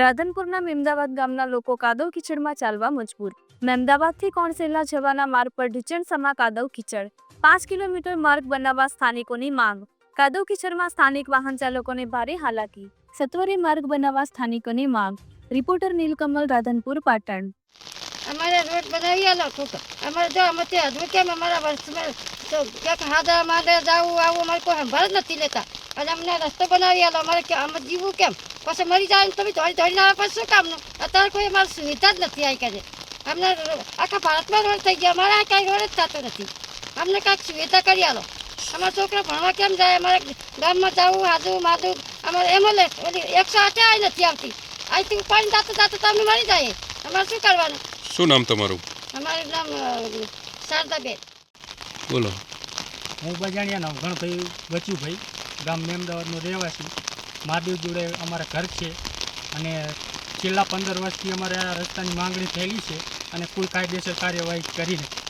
રાધનપુરના મેમદાવાદ ગામના લોકો કાદવ કિચડમાં ચાલવા મજબૂર. મેમદાવાદથી કોણસેલા જવાના માર્ગ પર ઢીચણસમા કાદવ કિચડ. પાંચ કિલોમીટર માર્ગ બનાવવા સ્થાનિકોની માંગ. કાદવ કિચડમાં સ્થાનિક વાહન ચાલકોને ભારે હાલાકી. સત્વરે માર્ગ બનાવવા સ્થાનિકોની માંગ. રિપોર્ટર નીલકમલ, રાધનપુર, પાટણ. અમારે રોડ બનાવી આલો ખોટો અમારે જો અમે તે હજુ કેમ અમારા વર્ષમાં ક્યાંક હાદા માદે જાવું આવું અમારે કોઈ સંભાળ નથી લેતા. અને અમને રસ્તો બનાવી આલો અમારે કે અમે જીવવું કેમ? પછી મરી જાય ને તમે ધોળી ધોળીને આવે પછી શું કામનું અત્યારે કોઈ અમારે સુવિધા જ નથી આવી કરે અમને આખા ભારતમાં રોડ થઈ ગયા અમારે આ કાંઈ રોડ જ થતો નથી. અમને કાંઈક સુવિધા કરી આલો. અમારા છોકરા ભણવા કેમ જાય? અમારે ગામમાં જવું હાજુ માધું અમારે એમ્બ્યુલન્સ ઓલી એકસો આઠે આવી નથી આવતી. અહીંથી પાણી જાતું જાતું તો અમે મરી જઈએ. અમારે શું કરવાનું? શું નામ તમારું? અમારું નામ શારદાબેન. બોલો. હું બજાણિયાનો બચ્યું ભાઈ. ગામ મેમદાવાદનો રહેવાસી. મહાદેવ જોડે અમારા ઘર છે અને છેલ્લા પંદર વર્ષથી અમારે આ રસ્તાની માંગણી થયેલી છે અને કોઈ કાયદેસર કાર્યવાહી કરી નથી.